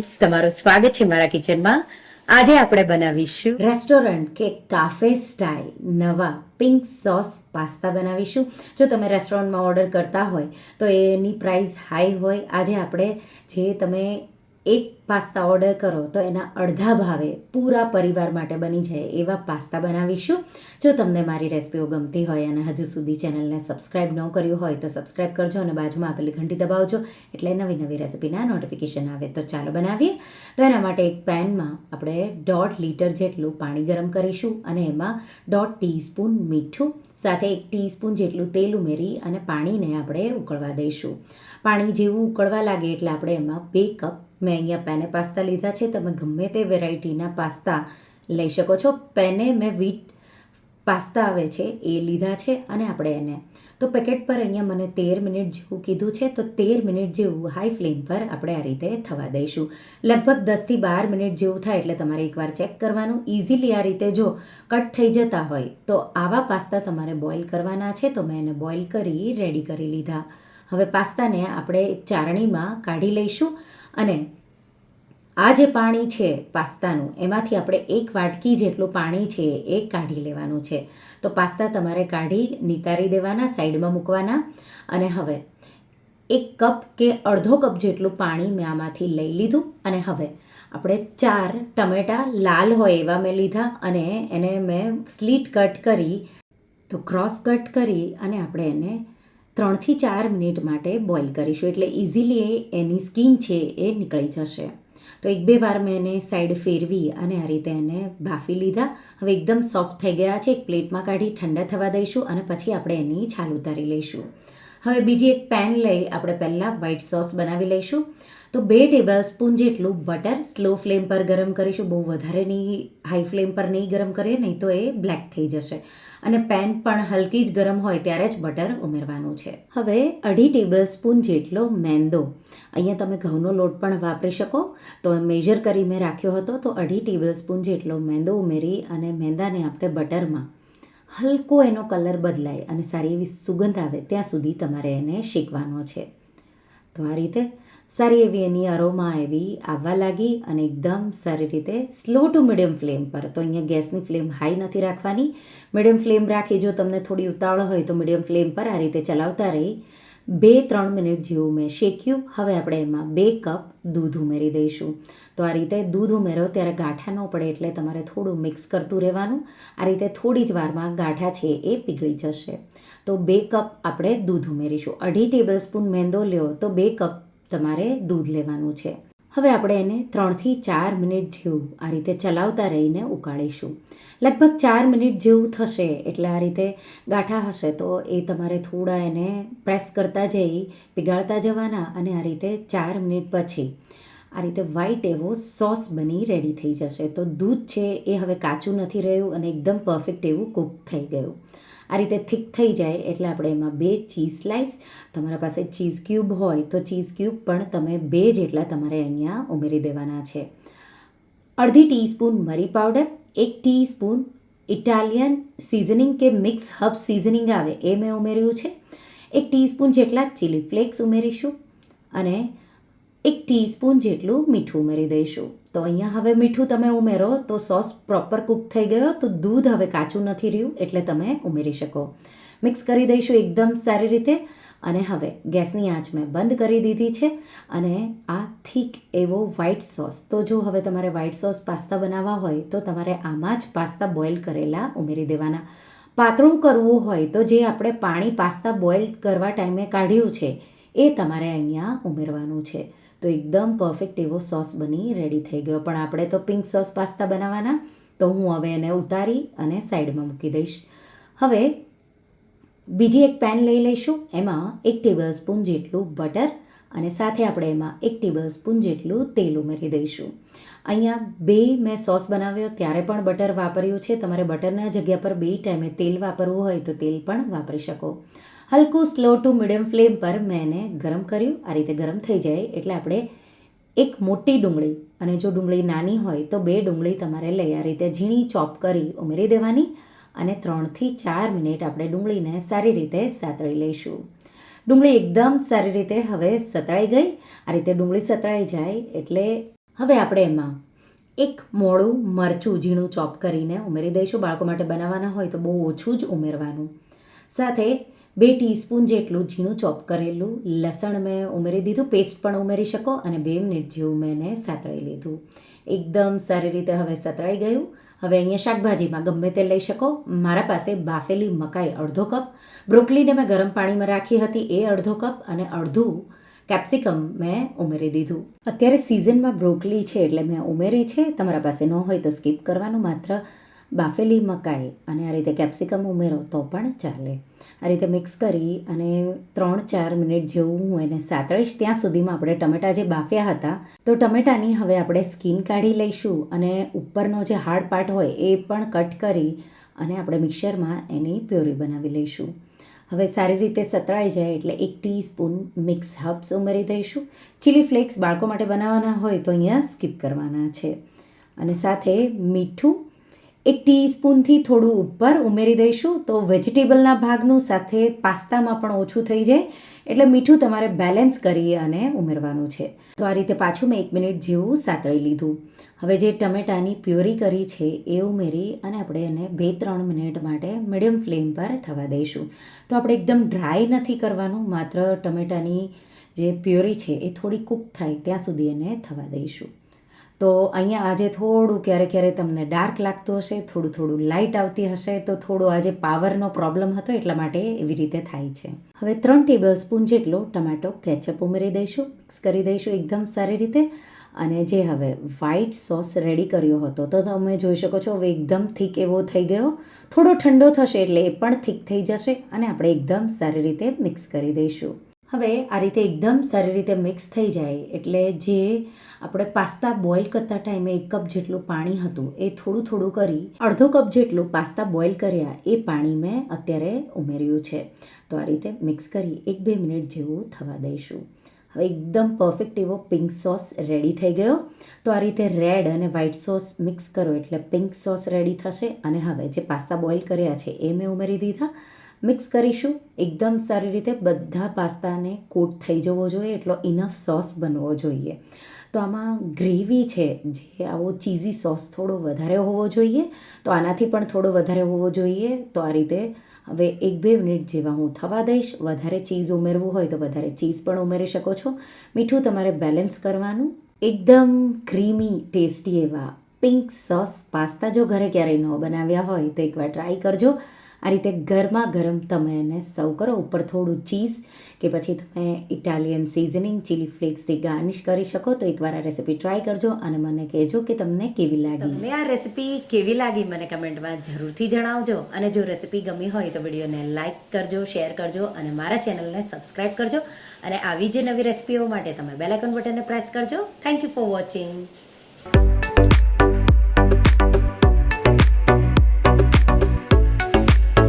Friends તમારું સ્વાગત છે મારા કિચનમાં. આજે આપણે બનાવીશું રેસ્ટોરન્ટ કે કાફે સ્ટાઇલ નવા પિંક સોસ પાસ્તા બનાવીશું. જો તમે રેસ્ટોરન્ટમાં ઓર્ડર કરતા હોય તો એની પ્રાઇસ હાઈ હોય. આજે આપણે જે તમે એક પાસ્તા ઓર્ડર કરો તો એના અડધા ભાવે પૂરા પરિવાર માટે બની જાય એવા પાસ્તા બનાવીશું. જો તમને મારી રેસિપીઓ ગમતી હોય અને હજુ સુધી ચેનલને સબસ્ક્રાઈબ ન કર્યું હોય તો સબસ્ક્રાઈબ કરજો અને બાજુમાં આપેલી ઘંટી દબાવજો એટલે નવી નવી રેસિપીના નોટિફિકેશન આવે. તો ચાલો બનાવીએ. તો એના માટે એક પેનમાં આપણે દોઢ લીટર જેટલું પાણી ગરમ કરીશું અને એમાં દોઢ ટીસ્પૂન મીઠું, સાથે એક ટીસ્પૂન જેટલું તેલ ઉમેરી અને પાણીને આપણે ઉકળવા દઈશું. પાણી જેવું ઉકળવા લાગે એટલે આપણે એમાં બે કપ મેં અહીંયા પેને પાસ્તા લીધા છે. તમે ગમે તે વેરાયટીના પાસ્તા લઈ શકો છો. પેને મેં વીટ પાસ્તા આવે છે એ લીધા છે અને આપણે એને તો પેકેટ પર અહીંયા મને તેર મિનિટ જેવું કીધું છે. તો તેર મિનિટ જેવું હાઈ ફ્લેમ પર આપણે આ રીતે થવા દઈશું. લગભગ દસથી બાર મિનિટ જેવું થાય એટલે તમારે એકવાર ચેક કરવાનું. ઇઝીલી આ રીતે જો કટ થઈ જતા હોય તો આવા પાસ્તા તમારે બોઇલ કરવાના છે. તો મેં એને બોઇલ કરી, રેડી કરી લીધા. હવે પાસ્તાને આપણે ચારણીમાં કાઢી લઈશું અને આ જે પાણી છે પાસ્તાનું, એમાંથી આપણે એક વાટકી જેટલું પાણી છે એ કાઢી લેવાનું છે. તો પાસ્તા તમારે કાઢી નિતારી દેવાના, સાઈડમાં મૂકવાના અને હવે એક કપ કે અડધો કપ જેટલું પાણી મેં આમાંથી લઈ લીધું અને હવે આપણે ચાર ટમેટાં લાલ હોય એવા મેં લીધા અને એને મેં સ્લીટ કટ કરી, તો ક્રોસ કટ કરી અને આપણે એને ત્રણથી ચાર મિનિટ માટે બોઇલ કરીશું. એટલે ઇઝીલી એની સ્કીન છે એ નીકળી જશે. તો એક બે વાર મેં એને સાઈડ ફેરવી અને આ રીતે એને બાફી લીધા. હવે એકદમ સોફ્ટ થઈ ગયા છે. એક પ્લેટમાં કાઢી ઠંડા થવા દઈશું અને પછી આપણે એની છાલ ઉતારી લઈશું. હવે બીજી એક પેન લઈ આપણે પહેલાં વ્હાઈટ સોસ બનાવી લઈશું. તો બે ટેબલ સ્પૂન જેટલું બટર સ્લો ફ્લેમ પર ગરમ કરીશું. બહુ વધારે નહીં હાઈ ફ્લેમ પર નહીં ગરમ કરીએ, નહીં તો એ બ્લેક થઈ જશે. અને પેન પણ હલકી જ ગરમ હોય ત્યારે જ બટર ઉમેરવાનું છે. હવે અઢી ટેબલ સ્પૂન જેટલો મેંદો અહીંયા તમે ઘઉંનો લોટ પણ વાપરી શકો. તો મેજર કરી મેં રાખ્યો હતો. તો અઢી ટેબલ સ્પૂન જેટલો મેંદો ઉમેરી અને મેંદાને આપણે બટરમાં હલકો એનો કલર બદલાય અને સારી એવી સુગંધ આવે, ત્યાં સુધી તમારે એને શેકવાનો છે. તો આ રીતે સારી એવી એની અરોમા એવી આવવા લાગી અને એકદમ સારી રીતે સ્લો ટુ મીડિયમ ફ્લેમ પર. તો અહીંયા ગેસની ફ્લેમ હાઈ નથી રાખવાની. મીડિયમ ફ્લેમ રાખી જો તમને થોડી ઉતાવળ હોય તો મીડિયમ ફ્લેમ પર આ રીતે ચલાવતા રહી. બે ત્રણ મિનિટ જેવું મેં શેક્યું. હવે આપણે એમાં બે કપ દૂધ ઉમેરી દઈશું. તો આ રીતે દૂધ ઉમેરો ત્યારે ગાંઠા ન પડે એટલે તમારે થોડું મિક્સ કરતું રહેવાનું. આ રીતે થોડી જ વારમાં ગાંઠા છે એ પીગળી જશે. તો બે કપ આપણે દૂધ ઉમેરીશું. અઢી ટેબલ સ્પૂન મેંદો લ્યો તો બે કપ તમારે દૂધ લેવાનું છે. હવે આપણે એને ત્રણથી ચાર મિનિટ જેવું આ રીતે ચલાવતા રહીને ઉકાળીશું. લગભગ ચાર મિનિટ જેવું થશે એટલે આ રીતે ગાંઠા હશે તો એ તમારે થોડા એને પ્રેસ કરતા જઈ, પીગાળતા જવાના અને આ રીતે ચાર મિનિટ પછી આ રીતે વ્હાઈટ એવો સોસ બની રેડી થઈ જશે. તો દૂધ છે એ હવે કાચું નથી રહ્યું અને એકદમ પરફેક્ટ એવું કૂક થઈ ગયું. આ રીતે થીક થઈ જાય એટલે આપણે એમાં બે ચીઝ સ્લાઇસ તમારા પાસે ચીઝ ક્યુબ હોય તો ચીઝ ક્યુબ પણ તમે બે જેટલા તમારે અહીંયા ઉમેરી દેવાના છે. અડધી ટીસ્પૂન મરી પાવડર એક ટીસ્પૂન ઇટાલિયન સિઝનિંગ કે મિક્સ હબ સિઝનિંગ આવે એ મેં ઉમેર્યું છે. એક ટીસ્પૂન જેટલા ચીલી ફ્લેક્સ ઉમેરીશું અને એક ટીસ્પૂન જેટલું મીઠું ઉમેરી દઈશું. તો અહીંયા હવે મીઠું તમે ઉમેરો, તો સોસ પ્રોપર કૂક થઈ ગયો, તો દૂધ હવે કાચું નથી રહ્યું, એટલે તમે ઉમેરી શકો. મિક્સ કરી દઈશું એકદમ સારી રીતે, અને હવે ગેસની આંચ મેં બંધ કરી દીધી છે, અને આ થીક એવો વ્હાઈટ સોસ તો જો હવે તમારે વ્હાઈટ સોસ પાસ્તા બનાવવા હોય, તો તમારે આમાં જ પાસ્તા બોઇલ કરેલા ઉમેરી દેવાના. પાતળું કરવું હોય, તો જે આપણે પાણી પાસ્તા બોઇલ કરવા ટાઈમે કાઢ્યું છે, એ તમારે અહીંયા ઉમેરવાનું છે. તો એકદમ પરફેક્ટ એવો સોસ બની રેડી થઈ ગયો. પણ આપણે તો પિંક સોસ પાસ્તા બનાવવાના, તો હું હવે એને ઉતારી અને સાઈડમાં મૂકી દઈશ. હવે બીજી એક પેન લઈ લઈશું. એમાં એક ટેબલ સ્પૂન જેટલું બટર અને સાથે આપણે એમાં એક ટેબલ સ્પૂન જેટલું તેલ ઉમેરી દઈશું. અહીંયા બે મેં સોસ બનાવ્યો, ત્યારે પણ બટર વાપર્યું છે. તમારે બટરના જગ્યા પર બે ટાઈમે તેલ વાપરવું હોય તો તેલ પણ વાપરી શકો. હલકું, સ્લો ટુ મીડિયમ ફ્લેમ પર મેં એને ગરમ કર્યું. આ રીતે ગરમ થઈ જાય એટલે આપણે એક મોટી ડુંગળી અને જો ડુંગળી નાની હોય તો બે ડુંગળી તમારે લઈ આ રીતે ઝીણી ચોપ કરી ઉમેરી દેવાની અને ત્રણથી ચાર મિનિટ આપણે ડુંગળીને સારી રીતે સાતળી લઈશું. ડુંગળી એકદમ સારી રીતે હવે સતળાઈ ગઈ. આ રીતે ડુંગળી સતળાઈ જાય એટલે હવે આપણે એમાં એક મોડું મરચું ઝીણું ચોપ કરીને ઉમેરી દઈશું. બાળકો માટે બનાવવાના હોય તો બહુ ઓછું જ ઉમેરવાનું. સાથે બે ટીસ્પૂન જેટલું ઝીણું ચોપ કરેલું લસણ મેં ઉમેરી દીધું, પેસ્ટ પણ ઉમેરી શકો અને બે મિનિટ જેવું મેં એને સાતળી લીધું. એકદમ સારી રીતે હવે સતળાઈ ગયું. હવે અહીંયા શાકભાજીમાં ગમે તે લઈ શકો. મારા પાસે બાફેલી મકાઈ અડધો કપ, બ્રોકલીને મેં ગરમ પાણીમાં રાખી હતી એ અડધો કપ અને અડધું કેપ્સિકમ મેં ઉમેરી દીધું. અત્યારે સિઝનમાં બ્રોકલી છે એટલે મેં ઉમેરી છે. તમારા પાસે ન હોય તો સ્કીપ કરવાનું માત્ર બાફેલી મકાઈ અને આ રીતે કેપ્સિકમ ઉમેરો તો પણ ચાલે. આ રીતે મિક્સ કરી અને ત્રણ ચાર મિનિટ જેવું હું એને સાતળીશ ત્યાં સુધીમાં આપણે ટમેટાં જે બાફ્યા હતા, તો ટમેટાની હવે આપણે સ્કીન કાઢી લઈશું અને ઉપરનો જે હાર્ડ પાર્ટ હોય એ પણ કટ કરી અને આપણે મિક્સરમાં એની પ્યોરી બનાવી લઈશું. હવે સારી રીતે સતળાઈ જાય એટલે એક ટીસ્પૂન મિક્સ હર્બ્સ ઉમેરી દઈશું. ચીલી ફ્લેક્સ બાળકો માટે બનાવવાના હોય તો અહીંયા સ્કીપ કરવાના છે. અને સાથે મીઠું એક ટીસ્પૂનથી થોડું ઉપર ઉમેરી દઈશું. તો વેજીટેબલના ભાગનું સાથે પાસ્તામાં પણ ઓછું થઈ જાય. એટલે મીઠું તમારે બેલેન્સ કરી અને ઉમેરવાનું છે. તો આ રીતે પાછું મેં એક મિનિટ જેવું સાતળી લીધું. હવે જે ટમેટાની પ્યોરી કરી છે એ ઉમેરી અને આપણે એને બે ત્રણ મિનિટ માટે મીડિયમ ફ્લેમ પર થવા દઈશું. તો આપણે એકદમ ડ્રાય નથી કરવાનું, માત્ર ટમેટાની જે પ્યોરી છે એ થોડી કૂક થાય ત્યાં સુધી એને થવા દઈશું. તો અહીંયા આજે થોડું ક્યારેક ક્યારેક તમને ડાર્ક લાગતું હશે, થોડું થોડું લાઇટ આવતી હશે, તો થોડો આજે પાવરનો પ્રોબ્લેમ હતો એટલા માટે એવી રીતે થાય છે. હવે ત્રણ ટેબલ સ્પૂન જેટલો ટમેટો કેચઅપ ઉમેરી દઈશું મિક્સ કરી દઈશું એકદમ સારી રીતે. અને જે હવે વ્હાઈટ સોસ રેડી કર્યો હતો, તો તમે જોઈ શકો છો હવે એકદમ થીક એવો થઈ ગયો. થોડો ઠંડો થશે એટલે એ પણ થીક થઈ જશે અને આપણે એકદમ સારી રીતે મિક્સ કરી દઈશું. હવે આ રીતે એકદમ સારી રીતે મિક્સ થઈ જાય, એટલે જે આપણે પાસ્તા બોઇલ કરતા ટાઈમે એક કપ જેટલું પાણી હતું એ થોડું થોડું કરી, અડધો કપ જેટલું પાસ્તા બોઇલ કર્યા, એ પાણી મેં અત્યારે ઉમેર્યું છે. તો આ રીતે મિક્સ કરી એક બે મિનિટ જેવું થવા દઈશું. હવે એકદમ પરફેક્ટ એવો પિંક સોસ રેડી થઈ ગયો. તો આ રીતે રેડ અને વ્હાઈટ સોસ મિક્સ કરો એટલે પિંક સોસ રેડી થશે અને હવે જે પાસ્તા બોઇલ કર્યા છે એ મેં ઉમેરી દીધા. મિક્સ કરીશું. એકદમ સારી રીતે બધા પાસ્તાને કોટ થઈ જવો જોઈએ, એટલો ઇનફ સોસ બનવો જોઈએ. તો આમાં ગ્રેવી છે, જે આવો ચીઝી સોસ થોડો વધારે હોવો જોઈએ. તો આનાથી પણ થોડો વધારે હોવો જોઈએ. તો આ રીતે હવે એક બે મિનિટ જેવા હું થવા દઈશ. વધારે ચીઝ ઉમેરવું હોય તો વધારે ચીઝ પણ ઉમેરી શકો છો. મીઠું તમારે બેલેન્સ કરવાનું. એકદમ ક્રીમી ટેસ્ટી એવા પિંક સોસ પાસ્તા જો ઘરે ક્યારેય ન બનાવ્યા હોય તો એકવાર ટ્રાય કરજો. આ રીતે ગરમા ગરમ તમે એને સર્વ કરો. ઉપર થોડું ચીઝ કે પછી તમે ઇટાલિયન સિઝનિંગ ચીલી ફ્લેક્સથી ગાર્નિશ કરી શકો. તો એકવાર આ રેસીપી ટ્રાય કરજો અને મને કહેજો કે તમને કેવી લાગી. તમને આ રેસીપી કેવી લાગી મને કમેન્ટમાં જરૂરથી જણાવજો. અને જો રેસીપી ગમી હોય તો વિડીયોને લાઇક કરજો શેર કરજો અને મારા ચેનલને સબસ્ક્રાઈબ કરજો. અને આવી જે નવી રેસીપીઓ માટે તમે બેલાઇકન બટનને પ્રેસ કરજો. Thank you for watching